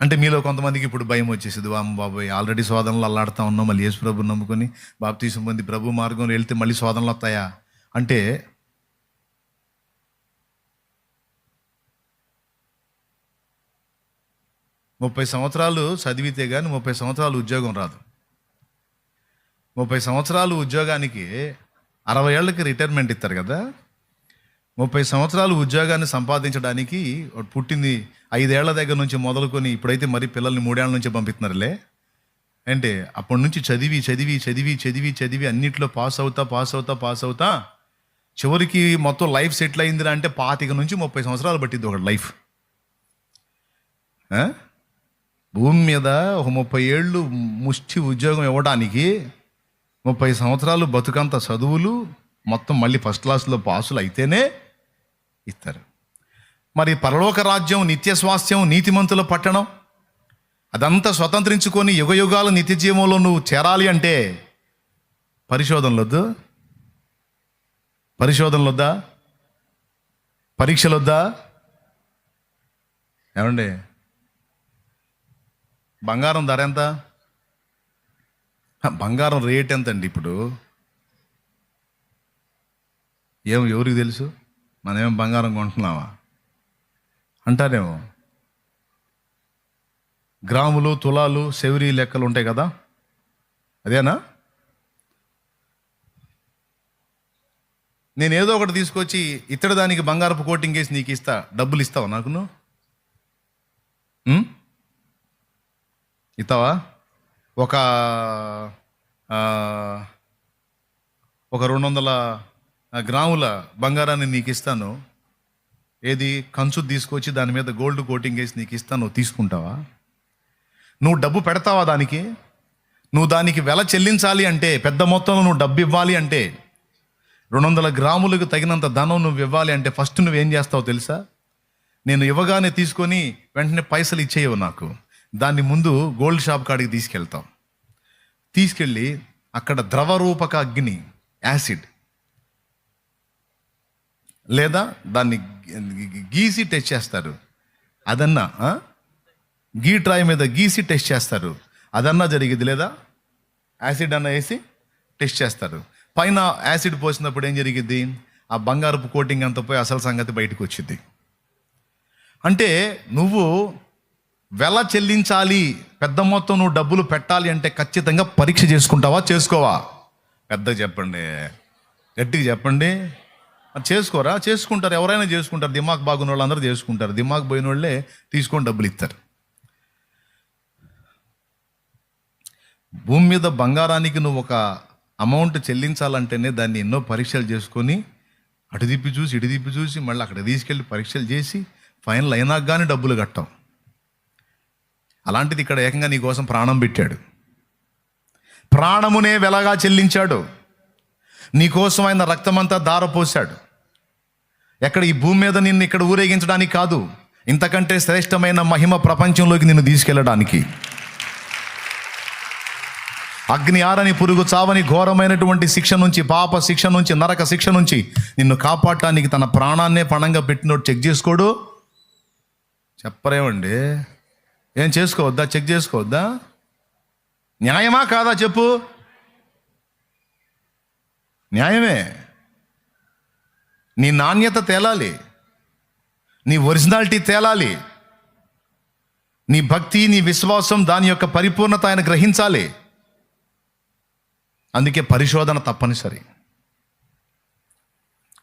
అంటే మీలో కొంతమందికి ఇప్పుడు భయం వచ్చేసింది వామ్ బాబాయ్ ఆల్రెడీ శోధనలు అల్లాడుతూ ఉన్నాం మళ్ళీ యేసు ప్రభు నమ్ముకొని బాప్తీసం పొంది ప్రభు మార్గంలో వెళ్తే మళ్ళీ శోధనలు వస్తాయా? అంటే ముప్పై సంవత్సరాలు చదివితే కానీ ముప్పై సంవత్సరాలు ఉద్యోగం రాదు. ముప్పై సంవత్సరాలు ఉద్యోగానికి అరవై ఏళ్ళకి రిటైర్మెంట్ ఇస్తారు కదా? ముప్పై సంవత్సరాలు ఉద్యోగాన్ని సంపాదించడానికి పుట్టింది ఐదేళ్ళ దగ్గర నుంచి మొదలుకొని ఇప్పుడైతే మరి పిల్లల్ని మూడేళ్ళ నుంచి పంపిస్తున్నారులే. అంటే అప్పటి నుంచి చదివి చదివి చదివి చదివి చదివి అన్నిట్లో పాస్ అవుతా పాస్ అవుతా పాస్ అవుతా చివరికి మొత్తం లైఫ్ సెటిల్ అయిందిరా అంటే పాతిక నుంచి ముప్పై సంవత్సరాలు పట్టింది ఒక లైఫ్. భూమి మీద ఒక ముప్పై ఏళ్ళు ముష్టి ఉద్యోగం ఇవ్వడానికి ముప్పై సంవత్సరాలు బతుకంత చదువులు మొత్తం మళ్ళీ ఫస్ట్ క్లాస్లో పాసులు అయితేనే ఇస్తారు. మరి పరలోక రాజ్యం నిత్య స్వాస్థ్యం నీతిమంతుల పట్టణం అదంతా స్వతంత్రించుకొని యుగ యుగాల నిత్య జీవంలో నువ్వు చేరాలి అంటే పరిశోధనలొద్దు పరిశోధనలొద్దా పరీక్షలొద్దా ఏమండి? బంగారం ధర ఎంత? బంగారం రేట్ ఎంత అండి ఇప్పుడు? ఏం ఎవరికి తెలుసు? మనమేం బంగారం కొంటున్నావా అంటారేమో. గ్రాములు తులాలు సెవరి లెక్కలు ఉంటాయి కదా? అదేనా? నేను ఏదో ఒకటి తీసుకొచ్చి ఇతడి దానికి బంగారపు కోటింగ్ వేసి నీకు ఇస్తా. డబ్బులు ఇస్తావా నాకు నువ్వు ఇస్తావా? ఒక ఒక రెండు వందల గ్రాముల బంగారాన్ని నీకు ఇస్తాను ఏది కంచు తీసుకొచ్చి దాని మీద గోల్డ్ కోటింగ్ వేసి నీకు ఇస్తాను నువ్వు తీసుకుంటావా? నువ్వు డబ్బు పెడతావా దానికి? నువ్వు దానికి వెల చెల్లించాలి అంటే పెద్ద మొత్తంలో నువ్వు డబ్బు ఇవ్వాలి అంటే రెండు వందల గ్రాములకు తగినంత ధనం నువ్వు ఇవ్వాలి అంటే ఫస్ట్ నువ్వేం చేస్తావు తెలుసా? నేను ఇవ్వగానే తీసుకొని వెంటనే పైసలు ఇచ్చేయవు నాకు. దాన్ని ముందు గోల్డ్ షాప్ కాడికి తీసుకెళ్తాం. తీసుకెళ్ళి అక్కడ ద్రవరూపక అగ్ని యాసిడ్ లేదా దాన్ని గీసి టెస్ట్ చేస్తారు. అదన్నా గీ ట్రాయ్ మీద గీసి టెస్ట్ చేస్తారు. అదన్నా జరిగింది లేదా? యాసిడ్ అన్న వేసి టెస్ట్ చేస్తారు. పైన యాసిడ్ పోసినప్పుడు ఏం జరిగిద్ది ఆ బంగారపు కోటింగ్ అంతా పోయి అసలు సంగతి బయటకు వచ్చింది. అంటే నువ్వు వెల చెల్లించాలి పెద్ద మొత్తం నువ్వు డబ్బులు పెట్టాలి అంటే ఖచ్చితంగా పరీక్ష చేసుకుంటావా చేసుకోవా? పెద్దగా చెప్పండి. గట్టిగా చెప్పండి. మరి చేసుకోరా? చేసుకుంటారు. ఎవరైనా చేసుకుంటారు. దిమాగ్ బాగున్న వాళ్ళు అందరూ చేసుకుంటారు. దిమాగ్ పోయిన వాళ్ళే తీసుకొని డబ్బులు ఇస్తారు. భూమి మీద బంగారానికి నువ్వు ఒక అమౌంట్ చెల్లించాలంటేనే దాన్ని ఎన్నో పరీక్షలు చేసుకొని అటు తిప్పి చూసి ఇటు తిప్పి చూసి మళ్ళీ అక్కడ తీసుకెళ్ళి పరీక్షలు చేసి ఫైనల్ అయినాక కానీ డబ్బులు కట్టాం అలాంటిది ఇక్కడ ఏకంగా నీ కోసం ప్రాణం పెట్టాడు. ప్రాణమునే వెలగా చెల్లించాడు. నీకోసం ఆయన రక్తమంతా దారపోశాడు. ఎక్కడ ఈ భూమి మీద నిన్ను ఇక్కడ ఊరేగించడానికి కాదు ఇంతకంటే శ్రేష్టమైన మహిమ ప్రపంచంలోకి నిన్ను తీసుకెళ్ళడానికి. అగ్ని ఆరని పురుగు చావని ఘోరమైనటువంటి శిక్ష నుంచి పాప శిక్ష నుంచి నరక శిక్ష నుంచి నిన్ను కాపాడటానికి తన ప్రాణాన్నే పణంగా పెట్టినోడు చెక్ చేసుకోడు? చెప్పరేమండి? ఏం చేసుకోవద్దా? చెక్ చేసుకోవద్దా? న్యాయమా కాదా చెప్పు? న్యాయమే. నీ నాణ్యత తేలాలి. నీ ఒరిజినాలిటీ తేలాలి. నీ భక్తి నీ విశ్వాసం దాని యొక్క పరిపూర్ణత ఆయన గ్రహించాలి. అందుకే పరిశోధన తప్పనిసరి.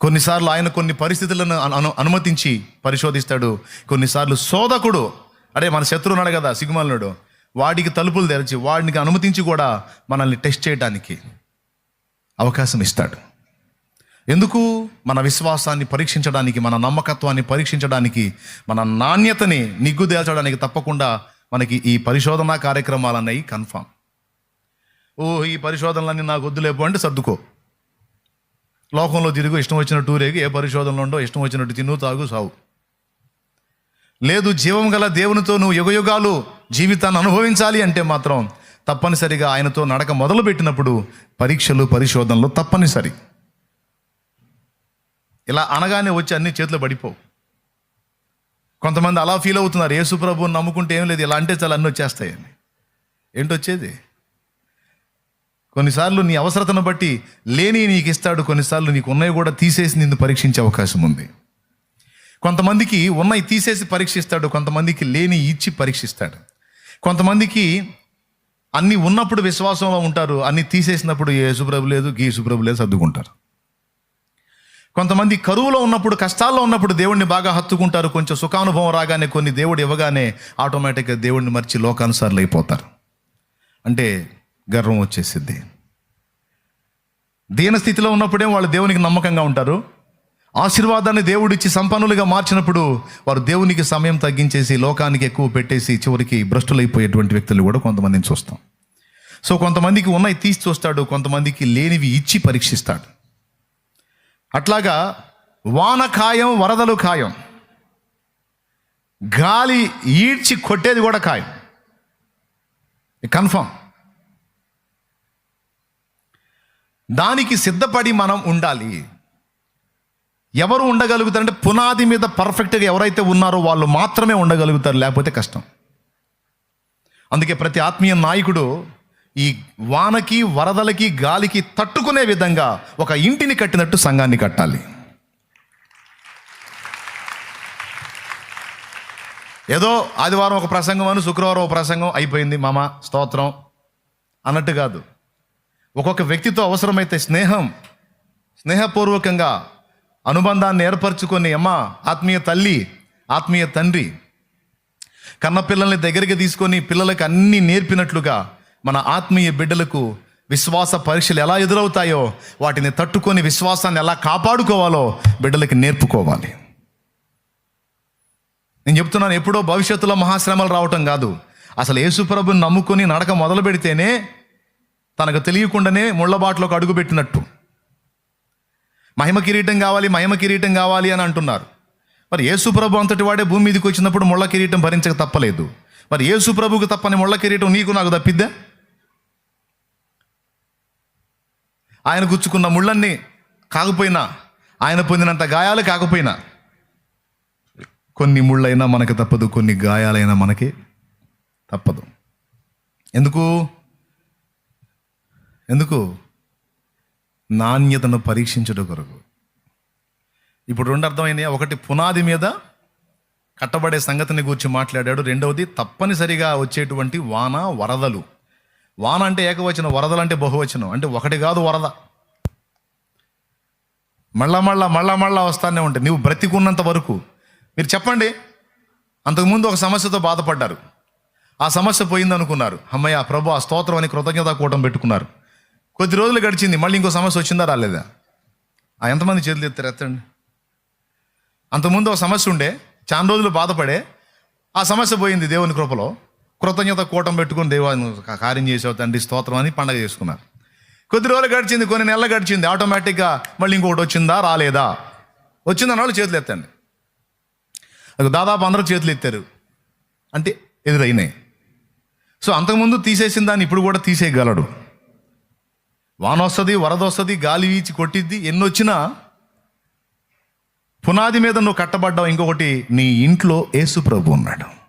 కొన్నిసార్లు ఆయన కొన్ని పరిస్థితులను అను- అనుమతించి పరిశోధిస్తాడు. కొన్నిసార్లు శోధకుడు అడే మన శత్రువు ఉన్నాడు కదా సిగ్గుమాలనుడు వాడికి తలుపులు తెరిచి వాడికి అనుమతించి కూడా మనల్ని టెస్ట్ చేయడానికి అవకాశం ఇస్తాడు. ఎందుకు? మన విశ్వాసాన్ని పరీక్షించడానికి మన నమ్మకత్వాన్ని పరీక్షించడానికి మన నాణ్యతని నిగ్గుదేల్చడానికి తప్పకుండా మనకి ఈ పరిశోధన కార్యక్రమాలు అనేవి కన్ఫామ్. ఓ ఈ పరిశోధనలన్నీ నాకు వద్దులేపు అంటే సర్దుకో. లోకంలో తిరుగు ఇష్టం వచ్చిన టూరేగి ఏ పరిశోధనలు ఉండో ఇష్టం వచ్చినట్టు తిను తాగు సావు. లేదు జీవం గల దేవునితో నువ్వు యుగయుగాలు జీవితాన్ని అనుభవించాలి అంటే మాత్రం తప్పనిసరిగా ఆయనతో నడక మొదలు పెట్టినప్పుడు పరీక్షలు పరిశోధనలు తప్పనిసరి. ఇలా అనగానే వచ్చి అన్ని చేతిలో పడిపోవు. కొంతమంది అలా ఫీల్ అవుతున్నారు యేసు ప్రభువుని నమ్ముకుంటే ఏం లేదు ఇలా అంటే చాలా అన్నీ వచ్చేస్తాయని. ఏంటొచ్చేది కొన్నిసార్లు నీ అవసరతను బట్టి లేని నీకు ఇస్తాడు కొన్నిసార్లు నీకు ఉన్నవి కూడా తీసేసి నిన్ను పరీక్షించే అవకాశం ఉంది. కొంతమందికి ఉన్నవి తీసేసి పరీక్షిస్తాడు కొంతమందికి లేని ఇచ్చి పరీక్షిస్తాడు. కొంతమందికి అన్ని ఉన్నప్పుడు విశ్వాసంలో ఉంటారు అన్ని తీసేసినప్పుడు ఏ సుప్రభు లేదు గీ సుప్రభు లేదు సర్దుకుంటారు. కొంతమంది కరువులో ఉన్నప్పుడు కష్టాల్లో ఉన్నప్పుడు దేవుడిని బాగా హత్తుకుంటారు. కొంచెం సుఖానుభవం రాగానే కొన్ని దేవుడు ఇవ్వగానే ఆటోమేటిక్గా దేవుడిని మర్చి లోకానుసారులు అయిపోతారు. అంటే గర్వం వచ్చేసిద్ది. దీన స్థితిలో ఉన్నప్పుడే వాళ్ళు దేవునికి నమ్మకంగా ఉంటారు. ఆశీర్వాదాన్ని దేవుడిచ్చి సంపన్నులుగా మార్చినప్పుడు వారు దేవునికి సమయం తగ్గించేసి లోకానికి ఎక్కువ పెట్టేసి చివరికి భ్రష్టులైపోయేటువంటి వ్యక్తులు కూడా కొంతమందిని చూస్తాం. సో కొంతమందికి ఉన్నాయి తీసి చూస్తాడు కొంతమందికి లేనివి ఇచ్చి పరీక్షిస్తాడు. అట్లాగా వాన ఖాయం వరదలు ఖాయం. గాలి ఈడ్చి కొట్టేది కూడా ఖాయం. కన్ఫామ్. దానికి సిద్ధపడి మనం ఉండాలి. ఎవరు ఉండగలుగుతారంటే పునాది మీద పర్ఫెక్ట్గా ఎవరైతే ఉన్నారో వాళ్ళు మాత్రమే ఉండగలుగుతారు లేకపోతే కష్టం. అందుకే ప్రతి ఆత్మీయ నాయకుడు ఈ వానకి వరదలకి గాలికి తట్టుకునే విధంగా ఒక ఇంటిని కట్టినట్టు సంఘాన్ని కట్టాలి. ఏదో ఆదివారం ఒక ప్రసంగం అని శుక్రవారం ఒక ప్రసంగం అయిపోయింది. మామ స్తోత్రం. అన్నట్టు కాదు. ఒక్కొక్క వ్యక్తితో అవసరమైతే స్నేహం స్నేహపూర్వకంగా అనుబంధాన్ని ఏర్పరచుకొని అమ్మ ఆత్మీయ తల్లి ఆత్మీయ తండ్రి కన్న పిల్లల్ని దగ్గరికి తీసుకొని పిల్లలకు అన్నీ నేర్పినట్లుగా మన ఆత్మీయ బిడ్డలకు విశ్వాస పరీక్షలు ఎలా ఎదురవుతాయో వాటిని తట్టుకొని విశ్వాసాన్ని ఎలా కాపాడుకోవాలో బిడ్డలకి నేర్పుకోవాలి. నేను చెప్తున్నాను ఎప్పుడో భవిష్యత్తులో మహాశ్రమలు రావటం కాదు. అసలు యేసుప్రభుని నమ్ముకొని నడక మొదలు పెడితేనే తనకు తెలియకుండానే ముళ్ళబాట్లోకి అడుగుపెట్టినట్టు మహిమ కిరీటం కావాలి మహిమ కిరీటం కావాలి అని అంటున్నారు. మరి యేసుప్రభు అంతటి వాడే భూమి మీదకి వచ్చినప్పుడు ముళ్ళ కిరీటం భరించక తప్పలేదు. మరి యేసుప్రభుకు తప్పని ముళ్ళ కిరీటం నీకు నాకు తప్పిద్దా? ఆయన గుచ్చుకున్న ముళ్ళన్నీ కాకపోయినా ఆయన పొందినంత గాయాలు కాకపోయినా కొన్ని ముళ్ళైనా మనకి తప్పదు కొన్ని గాయాలైనా మనకి తప్పదు. ఎందుకు? ఎందుకు? నాణ్యతను పరీక్షించడం కొరకు. ఇప్పుడు రెండు అర్థమైనాయి ఒకటి పునాది మీద కట్టబడే సంగతిని గురించి మాట్లాడాడు. రెండవది తప్పనిసరిగా వచ్చేటువంటి వాన వరదలు. వాన అంటే ఏకవచనం వరదలు అంటే బహువచనం. అంటే ఒకటి కాదు వరద. మళ్ళా మళ్ళా మళ్ళా మళ్ళా వస్తానే ఉంటాయి నువ్వు బ్రతికున్నంత వరకు. మీరు చెప్పండి అంతకుముందు ఒక సమస్యతో బాధపడ్డారు. ఆ సమస్య పోయిందనుకున్నారు. అమ్మయ్య ప్రభు ఆ స్తోత్రం అని కృతజ్ఞత కూటం పెట్టుకున్నారు. కొద్ది రోజులు గడిచింది మళ్ళీ ఇంకో సమస్య వచ్చిందా రాలేదా? ఆ ఎంతమంది చేతులు ఎత్తారు ఎత్తండి. అంతకుముందు ఒక సమస్య ఉండే చాలా రోజులు బాధపడే ఆ సమస్య పోయింది దేవుని కృపలో. కృతజ్ఞత కూటం పెట్టుకుని దేవాన్ని కార్యం చేసావు తండ్రి స్తోత్రం అని పండగ చేసుకున్నారు. కొద్ది రోజులు గడిచింది కొన్ని నెలలు గడిచింది. ఆటోమేటిక్గా మళ్ళీ ఇంకొకటి వచ్చిందా రాలేదా? వచ్చిందన్న వాళ్ళు చేతులు ఎత్తండి. దాదాపు అందరూ చేతులు ఎత్తారు. అంటే ఎదురైనాయి. సో అంతకుముందు తీసేసిన దాన్ని ఇప్పుడు కూడా తీసేయగలడు. వాన వస్తుంది వరద వస్తుంది గాలి వీచి కొట్టిద్ది. ఎన్ని వచ్చినా పునాది మీద నువ్వు కట్టబడ్డావు. ఇంకొకటి నీ ఇంట్లో యేసు ప్రభు ఉన్నాడు.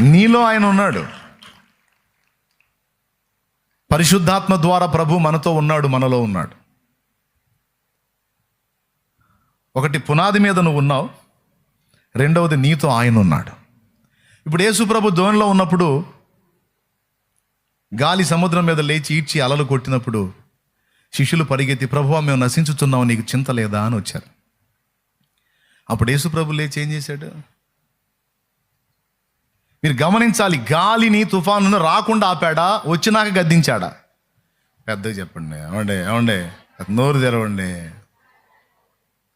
నీలో ఆయన ఉన్నాడు. పరిశుద్ధాత్మ ద్వారా ప్రభు మనతో ఉన్నాడు మనలో ఉన్నాడు. ఒకటి పునాది మీద నువ్వు ఉన్నావు రెండవది నీతో ఆయన ఉన్నాడు. ఇప్పుడు యేసుప్రభు ధోనిలో ఉన్నప్పుడు గాలి సముద్రం మీద లేచి ఈడ్చి అలలు కొట్టినప్పుడు శిష్యులు పరిగెత్తి ప్రభువా మేము నశించుతున్నావు నీకు చింత లేదా? అని వచ్చారు. అప్పుడు యేసుప్రభు లేచి ఏం చేశాడు? మీరు గమనించాలి గాలిని తుఫానును రాకుండా ఆపాడా వచ్చినాక గద్దించాడా? పెద్దగా చెప్పండి ఏమండే ఏమండే? నోరు తెరవండి.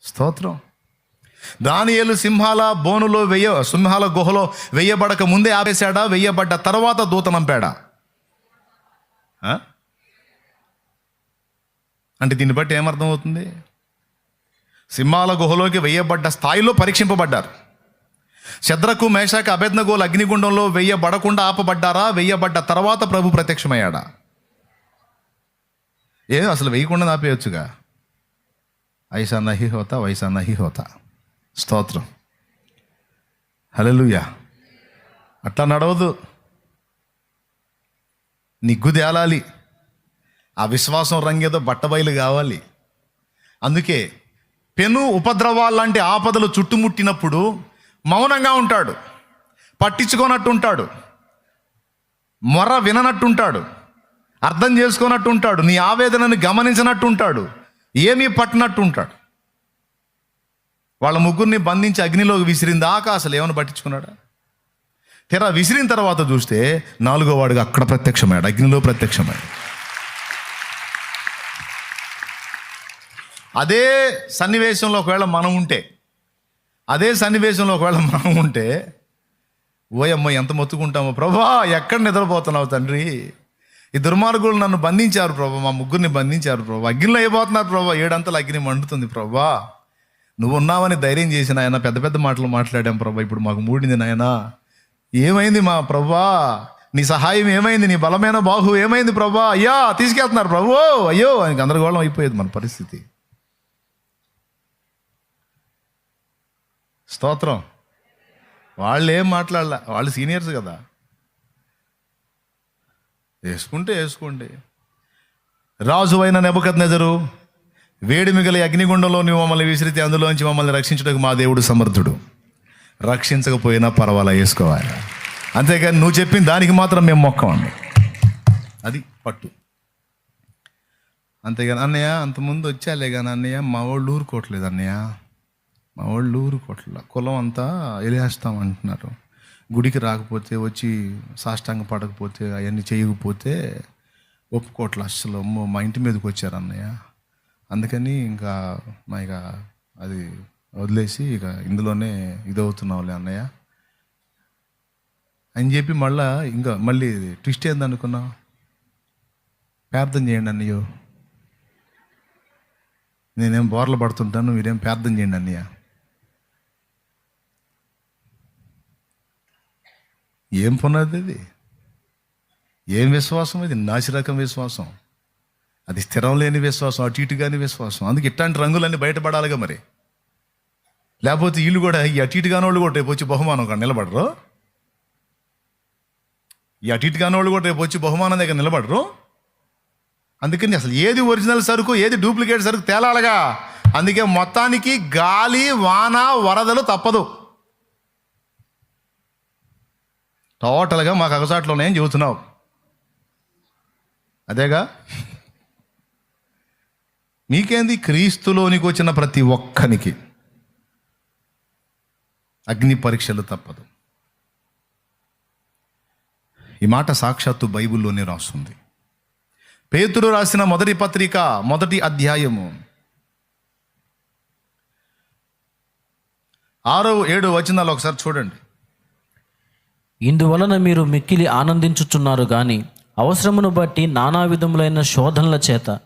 స్తోత్రం. దానియేలు సింహాల బోనులో వెయ్య సింహాల గుహలో వెయ్యబడక ముందే ఆపేశాడా వెయ్యబడ్డ తర్వాత దూత నంపాడా? అంటే దీన్ని బట్టి ఏమర్థం అవుతుంది సింహాల గుహలోకి వెయ్యబడ్డ స్థాయిలో పరీక్షింపబడ్డారు. శద్రకు మేషాక అభెజ్ఞగోలు అగ్నిగుండంలో వెయ్యబడకుండా ఆపబడ్డారా? వెయ్యబడ్డ తర్వాత ప్రభు ప్రత్యక్షమయ్యాడా? ఏ అసలు వేయకుండా ఆపేయచ్చుగా? ఐసా నహి హోతా వైసా నహి హోతా స్తోత్రం. హలలుయా అట్లా నడవదు. నిగ్గు తేలాలి ఆ విశ్వాసం రంగేదో బట్టబయలు కావాలి. అందుకే పెను ఉపద్రవాలు లాంటి ఆపదలు చుట్టుముట్టినప్పుడు మౌనంగా ఉంటాడు. పట్టించుకోనట్టు ఉంటాడు మొర విననట్టుంటాడు. అర్థం చేసుకున్నట్టు ఉంటాడు నీ ఆవేదనని గమనించినట్టు ఉంటాడు ఏమీ పట్టినట్టు ఉంటాడు వాళ్ళ ముగ్గురిని బంధించి అగ్నిలోకి విసిరింది అసలు ఏమైనా పట్టించుకున్నాడా? తెరా విసిరిన తర్వాత చూస్తే నాలుగో వాడుగా అక్కడ ప్రత్యక్షమయ్యాడు అగ్నిలో ప్రత్యక్షమయ్యాడు. అదే సన్నివేశంలో ఒకవేళ మనం ఉంటే అదే సన్నివేశంలో ఒకవేళ మనం ఉంటే ఓయమ్మ ఎంత మొత్తుకుంటామో ప్రభా ఎక్కడ నిద్రపోతున్నావు తండ్రి? ఈ దుర్మార్గులు నన్ను బంధించారు ప్రభా మా ముగ్గురిని బంధించారు ప్రభా అగ్నిలో అయిపోతున్నారు ప్రభా ఏడంతలు అగ్ని మండుతుంది ప్రభా. నువ్వు ఉన్నావని ధైర్యం చేసిన ఆయన పెద్ద పెద్ద మాటలు మాట్లాడాం ప్రభా ఇప్పుడు మాకు మూడింది నాయన. ఏమైంది మా ప్రభా? నీ సహాయం ఏమైంది? నీ బలమైన బాహు ఏమైంది ప్రభా? అయ్యా తీసుకెళ్తున్నారు ప్రభు. అయ్యో ఆయనకి గందరగోళం అయిపోయేది మన పరిస్థితి. స్తోత్రం. వాళ్ళు ఏం మాట్లాడలే వాళ్ళు సీనియర్స్ కదా. వేసుకుంటే వేసుకోండి. రాజు అయిన నెబకత్ నెజరు వేడి మిగిలి అగ్నిగుండంలో నువ్వు మమ్మల్ని విసిరితే అందులోంచి మమ్మల్ని రక్షించడానికి మా దేవుడు సమర్థుడు. రక్షించకపోయినా పర్వాలా వేసుకోవాలి. అంతేకాని నువ్వు చెప్పిన దానికి మాత్రం మేము మొక్కమండి అది పట్టు. అంతేగాని అన్నయ్య అంతకుముందు వచ్చాలే కానీ అన్నయ్య మా వాళ్ళు ఊరుకోవట్లేదు అన్నయ్య. మా వాళ్ళు ఊరుకోవట్లే కులం అంతా ఎలివేస్తాం అంటున్నారు. గుడికి రాకపోతే వచ్చి సాష్టాంగ పడకపోతే అవన్నీ చేయకపోతే ఒప్పుకోట్ల అసలు మా ఇంటి మీదకి వచ్చారు అన్నయ్య. అందుకని ఇంకా మా ఇక అది వదిలేసి ఇక ఇందులోనే ఇదవుతున్నావులే అన్నయ్య. అని చెప్పి మళ్ళా ఇంకా మళ్ళీ ట్విస్ట్ ఏందనుకున్నావు? ప్రార్థన చేయండి అన్నయ్యో. నేనేం బోర్లు పడుతుంటాను మీరేం ప్రార్థన చేయండి అన్నయ్య. ఏం పునాది ఇది? ఏం విశ్వాసం ఇది? నాసిరకం విశ్వాసం. అది స్థిరం లేని విశ్వాసం అటు ఇటు కాని విశ్వాసం. అందుకే ఇట్లాంటి రంగులన్నీ బయటపడాలిగా మరి. లేకపోతే వీళ్ళు కూడా ఈ అటు ఇటు కాని వాళ్ళు కూడా రేపు వచ్చి బహుమానం కాడ నిలబడరు? ఈ అటు ఇటు వాళ్ళు కూడా రేపు వచ్చి బహుమానం దగ్గర నిలబడరు? అందుకని అసలు ఏది ఒరిజినల్ సరుకు ఏది డూప్లికేట్ సరుకు తేలాలగా? అందుకే మొత్తానికి గాలి వాన వరదలు తప్పదు. టోటల్గా మాకు అగసాట్లో ఉన్నాయని చెబుతున్నావు? అదేగా? మీకేంది? క్రీస్తులోనికి వచ్చిన ప్రతి ఒక్కనికి అగ్ని పరీక్షలు తప్పదు. ఈ మాట సాక్షాత్తు బైబిల్లోనే రాస్తుంది. పేతుడు రాసిన మొదటి పత్రిక మొదటి అధ్యాయము. ఆరో ఏడు వచనాలు ఒకసారి చూడండి. ఇందువలన మీరు మిక్కిలి ఆనందించుచున్నారు గాని అవసరమును బట్టి నానా విధములైన శోధనల చేత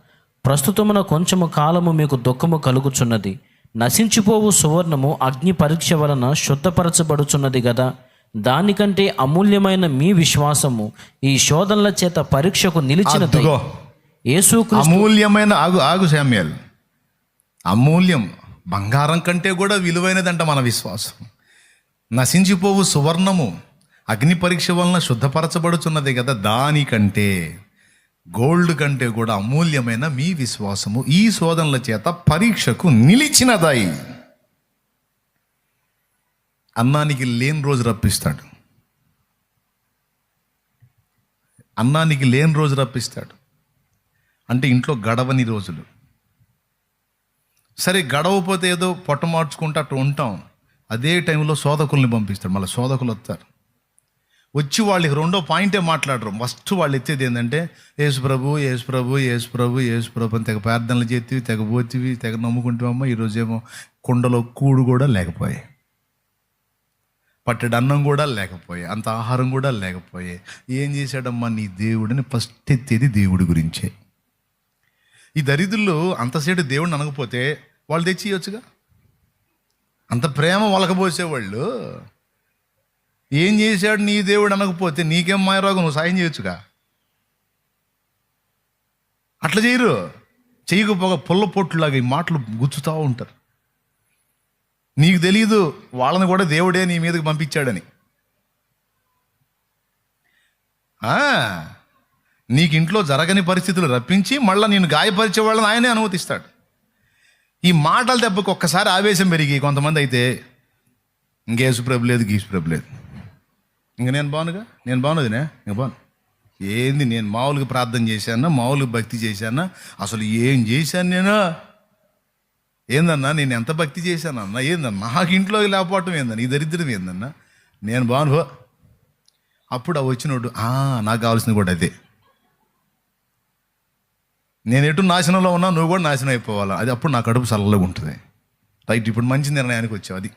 ప్రస్తుతమున కొంచెము కాలము మీకు దుఃఖము కలుగుచున్నది. నశించిపోవు సువర్ణము అగ్ని పరీక్ష వలన శుద్ధపరచబడుచున్నది గదా. దానికంటే అమూల్యమైన మీ విశ్వాసము ఈ శోధనల చేత పరీక్షకు నిలిచినది. యేసుక్రీస్తు అమూల్యమైన ఆగు ఆగు శామ్యాల్ అమూల్యం బంగారం కంటే కూడా విలువైనదంట మన విశ్వాసం. నశించిపోవు సువర్ణము అగ్ని పరీక్ష వలన శుద్ధపరచబడుచున్నది కదా దానికంటే గోల్డ్ కంటే కూడా అమూల్యమైన మీ విశ్వాసము ఈ శోధనల చేత పరీక్షకు నిలిచినదాయి అన్నానికి లేని రోజు రప్పిస్తాడు. అన్నానికి లేని రోజు రప్పిస్తాడు. అంటే ఇంట్లో గడవని రోజులు. సరే గడవపోతే ఏదో పొట్ట మార్చుకుంటూ అటు ఉంటాం. అదే టైంలో శోధకుల్ని పంపిస్తాడు. మళ్ళీ శోధకులు వస్తారు వచ్చి వాళ్ళకి రెండో పాయింటే మాట్లాడరు. ఫస్ట్ వాళ్ళు ఎత్తేది ఏంటంటే యేసు ప్రభు యేసు ప్రభు యేసు ప్రభు యేసు ప్రభు అని తెగ ప్రార్థనలు చేతివి తెగ పోతివి తెగ నమ్ముకుంటామమ్మా ఈరోజేమో కుండలో కూడు కూడా లేకపోయాయి పట్టెడు అన్నం కూడా లేకపోయే. అంత ఆహారం కూడా లేకపోయే. ఏం చేశాడమ్మా నీ దేవుడిని ఫస్ట్ ఎత్తేది దేవుడి గురించే. ఈ దరిద్రులు అంతసేటు దేవుడిని అనకపోతే వాళ్ళు తెచ్చి ఇవ్వచ్చుగా అంత ప్రేమ వలకపోసేవాళ్ళు ఏం చేశాడు నీ దేవుడు అనకపోతే నీకేం మాయరోగం? నువ్వు సాయం చేయొచ్చుగా? అట్లా చేయరు. చేయకపోగా పుల్ల పొట్టులాగా ఈ మాటలు గుచ్చుతూ ఉంటారు. నీకు తెలియదు వాళ్ళని కూడా దేవుడే నీ మీదకి పంపించాడని. నీకు ఇంట్లో జరగని పరిస్థితులు రప్పించి మళ్ళీ నేను గాయపరిచే వాళ్ళని ఆయనే అనుమతిస్తాడు. ఈ మాటల దెబ్బకు ఒక్కసారి ఆవేశం పెరిగి కొంతమంది అయితే ఇంకేసు ప్రభు లేదు గీసు ప్రభు లేదు. ఇంక నేను బాగునుగా నేను బాగున్నదినే? ఇంక బాను ఏంది నేను మామూలుగా ప్రార్థన చేశానా? మామూలుగా భక్తి చేశానా? అసలు ఏం చేశాను నేను? ఏందన్నా నేను ఎంత భక్తి చేశానన్నా? ఏందన్నా నాకు ఇంట్లో లేకపోవటం ఏందన్నా? ఈ దరిద్రం ఏందన్నా? నేను బాను అప్పుడు ఆ వచ్చినోడు నాకు కావాల్సింది కూడా అదే. నేను ఎటు నాశనంలో ఉన్నా నువ్వు కూడా నాశనం అయిపోవాలా? అది అప్పుడు నా కడుపు చల్లగా ఉంటుంది. రైట్ ఇప్పుడు మంచి నిర్ణయానికి వచ్చావు అది.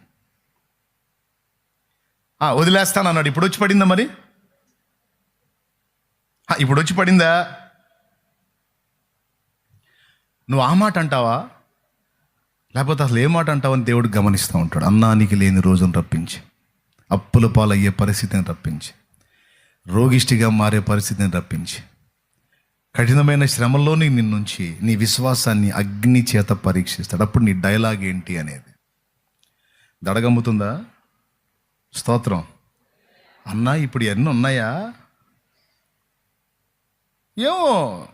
వదిలేస్తాను అన్నాడు. ఇప్పుడు వచ్చి పడిందా మరి? ఇప్పుడు వచ్చి పడిందా? నువ్వు ఆ మాట అంటావా? లేకపోతే అసలు ఏ మాట అంటావని దేవుడు గమనిస్తూ ఉంటాడు. అన్నానికి లేని రోజును రప్పించి. అప్పుల పాలయ్యే పరిస్థితిని రప్పించి. రోగిష్టిగా మారే పరిస్థితిని రప్పించి. కఠినమైన శ్రమలోని నిన్నుంచి నీ విశ్వాసాన్ని అగ్ని చేత పరీక్షిస్తాడు. అప్పుడు నీ డైలాగ్ ఏంటి అనేది. దడగమ్ముతుందా? స్తోత్రం. అన్నా ఇప్పుడు ఎన్ని ఉన్నాయా? ఏమో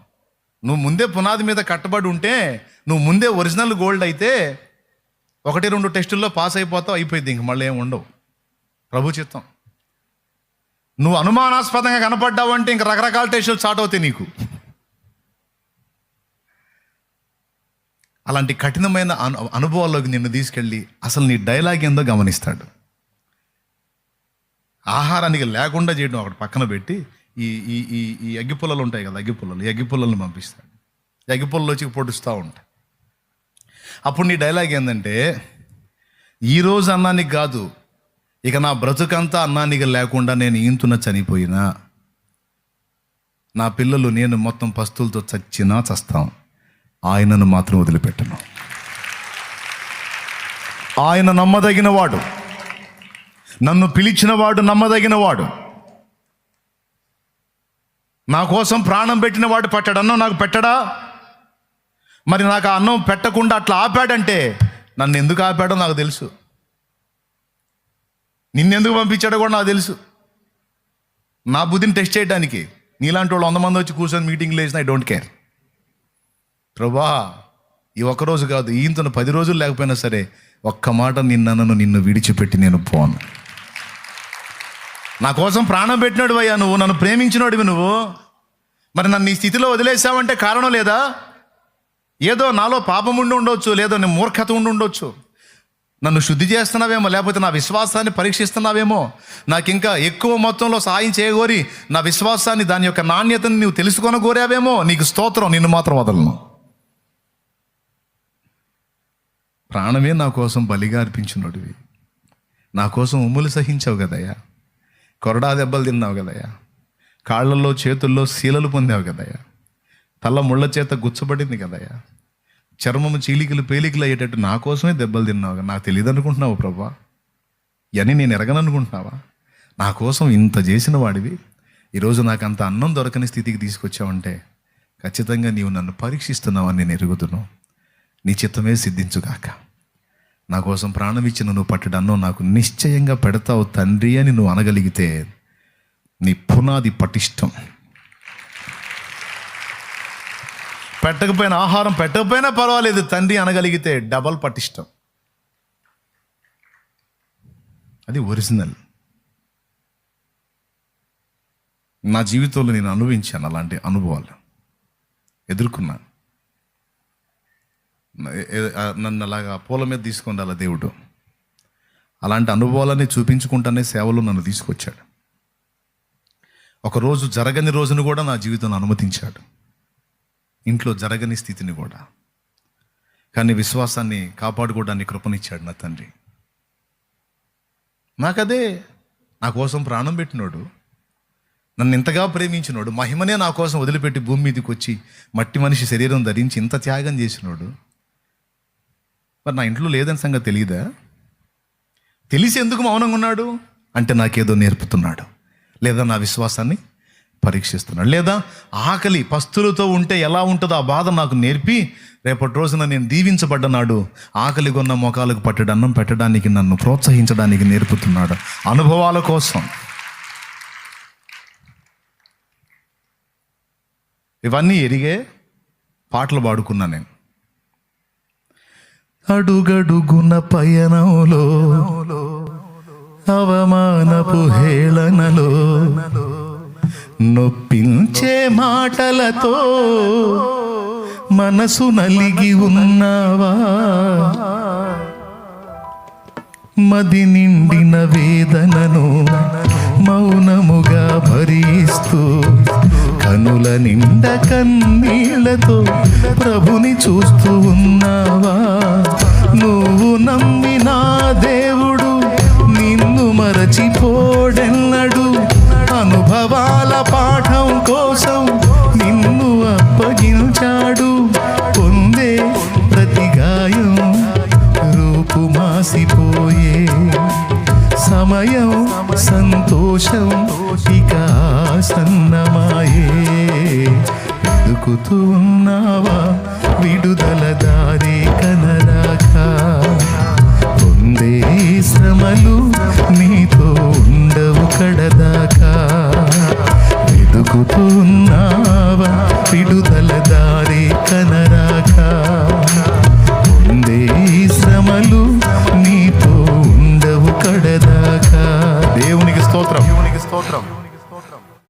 నువ్వు ముందే పునాది మీద కట్టబడి ఉంటే నువ్వు ముందే ఒరిజినల్ గోల్డ్ అయితే ఒకటి రెండు టెస్టుల్లో పాస్ అయిపోతావు అయిపోయింది ఇంక మళ్ళీ ఏం ఉండవు. ప్రభు చిత్తం. నువ్వు అనుమానాస్పదంగా కనపడ్డావు అంటే ఇంక రకరకాల టెస్టులు స్టార్ట్ అవుతాయి నీకు. అలాంటి కఠినమైన అను అనుభవాల్లోకి నిన్ను తీసుకెళ్ళి అసలు నీ డైలాగ్ ఏందో గమనిస్తాడు. ఆహారానికి లేకుండా చేయడం ఒకటి పక్కన పెట్టి ఈ ఈ ఈ ఈ అగ్గిపుల్లలు ఉంటాయి కదా అగ్గిపుల్లలు ఈ అగ్గిపుల్లలను పంపిస్తాడు. ఈ అగ్గిపుల్లలు వచ్చి పొడుస్తూ ఉంటాయి. అప్పుడు నీ డైలాగ్ ఏంటంటే ఈరోజు అన్నానికి కాదు ఇక నా బ్రతుకంతా అన్నానికి లేకుండా నేను ఈంతున చనిపోయినా. నా పిల్లలు నేను మొత్తం పస్తులతో చచ్చినా చస్తాం. ఆయనను మాత్రం వదిలిపెట్టను. ఆయన నమ్మదగిన వాడు నన్ను పిలిచిన వాడు నమ్మదగిన వాడు నా కోసం ప్రాణం పెట్టిన వాడు పెట్టాడు. అన్నం నాకు పెట్టడా? మరి నాకు ఆ అన్నం పెట్టకుండా అట్లా ఆపాడంటే నన్ను ఎందుకు ఆపాడో నాకు తెలుసు. నిన్నెందుకు పంపించాడో కూడా నాకు తెలుసు. నా బుద్ధిని టెస్ట్ చేయడానికి నీలాంటి వాళ్ళు వంద మంది వచ్చి కూర్చొని మీటింగ్లు వేసిన ఐ డోంట్ కేర్. ప్రభా ఈ ఒక్క రోజు కాదు ఈయంతో పది రోజులు లేకపోయినా సరే ఒక్క మాట నిన్నను నిన్ను విడిచిపెట్టి నేను పోను. నా కోసం ప్రాణం పెట్టినాడు అయ్యా నువ్వు నన్ను ప్రేమించినోడివి నువ్వు. మరి నన్ను ఈ స్థితిలో వదిలేసావంటే కారణం లేదా? ఏదో నాలో పాపం ఉండి ఉండొచ్చు లేదో నేను మూర్ఖత ఉండి ఉండొచ్చు. నన్ను శుద్ధి చేస్తున్నావేమో లేకపోతే నా విశ్వాసాన్ని పరీక్షిస్తున్నావేమో. నాకు ఇంకా ఎక్కువ మొత్తంలో సాయం చేయగోరి నా విశ్వాసాన్ని దాని యొక్క నాణ్యతను నువ్వు తెలుసుకొని కోరావేమో నీకు స్తోత్రం నిన్ను మాత్రం వదలను. ప్రాణమే నా కోసం బలిగా అర్పించినోడివి. నా కోసం ఉమ్ములు సహించావు కదయ్యా. కొరడా దెబ్బలు తిన్నావు కదయ్యా. కాళ్ళల్లో చేతుల్లో శీలలు పొందావు కదయ్యా. తల ముళ్ళ చేత గుచ్చబడింది కదయ్యా. చర్మము చీలికలు పేలికలు అయ్యేటట్టు నా కోసమే దెబ్బలు తిన్నావు కదా. నాకు తెలియదు అనుకుంటున్నావు ప్రభా. ఇవన్నీ నేను ఎరగననుకుంటున్నావా? నా కోసం ఇంత చేసిన వాడివి. ఈరోజు నాకు అంత అన్నం దొరకని స్థితికి తీసుకొచ్చావంటే ఖచ్చితంగా నీవు నన్ను పరీక్షిస్తున్నావని నేను ఎరుగుతున్నావు నీ చిత్తమే సిద్ధించుగాక. నా కోసం ప్రాణం ఇచ్చిన నువ్వు పట్టడాన్నో అన్నం నాకు నిశ్చయంగా పెడతావు తండ్రి అని నువ్వు అనగలిగితే నీ పునాది పటిష్టం. పెట్టకపోయినా ఆహారం పెట్టకపోయినా పర్వాలేదు తండ్రి అనగలిగితే డబల్ పటిష్టం. అది ఒరిజినల్. నా జీవితంలో నేను అనుభవించాను అలాంటి అనుభవాలు. ఎదుర్కొన్నాను. నన్ను అలాగా పూల మీద తీసుకొని అలా దేవుడు? అలాంటి అనుభవాలని చూపించుకుంటానే సేవలు నన్ను తీసుకొచ్చాడు. ఒకరోజు జరగని రోజును కూడా నా జీవితంలో అనుమతించాడు. ఇంట్లో జరగని స్థితిని కూడా. కానీ విశ్వాసాన్ని కాపాడుకోవడానికి కృపనిచ్చాడు నా తండ్రి. నాకదే నా కోసం ప్రాణం పెట్టినోడు. నన్ను ఇంతగా ప్రేమించినోడు. మహిమనే నా కోసం వదిలిపెట్టి భూమి మీదకి వచ్చి మట్టి మనిషి శరీరం ధరించి ఇంత త్యాగం చేసినోడు. మరి నా ఇంట్లో లేదని సంగతి తెలియదా తెలిసి ఎందుకు మౌనంగా ఉన్నాడు? అంటే నాకేదో నేర్పుతున్నాడు. లేదా నా విశ్వాసాన్ని పరీక్షిస్తున్నాడు. లేదా ఆకలి పస్తులతో ఉంటే ఎలా ఉంటుందో ఆ బాధ నాకు నేర్పి రేపటి రోజున నేను దీవించబడ్డనాడు. ఆకలి కొన్న మొఖాలకు పట్టడన్నం పెట్టడానికి నన్ను ప్రోత్సహించడానికి నేర్పుతున్నాడు. అనుభవాల కోసం. ఇవన్నీ ఎరిగే పాటలు పాడుకున్నా నేను. అడుగడుగున పయనంలో అవమానపు హేళనలో నొప్పించే మాటలతో మనసు నలిగి ఉన్నావా? మది నిండిన వేదనను మౌనముగా భరిస్తూ కనుల నిండ కన్నీళ్ళతో ప్రభుని చూస్తూ ఉన్నావా? నువ్వు నమ్మినా దేవుడు నిన్ను మరచిపోడెన్నడు. అనుభవాల పాఠం కోసం నిన్ను అప్పగించాడు. పొందే ప్రతి గాయం రూపు మాసిపోయే సమయం సంతోషం ఇక ఉన్నాయే వెతుకుతూ ఉన్నావా? విడుదల దారి కనరాక పొందే శ్రమలు నీతో ఉండవు కడదాకా. వెతుకుతూ ఉన్నా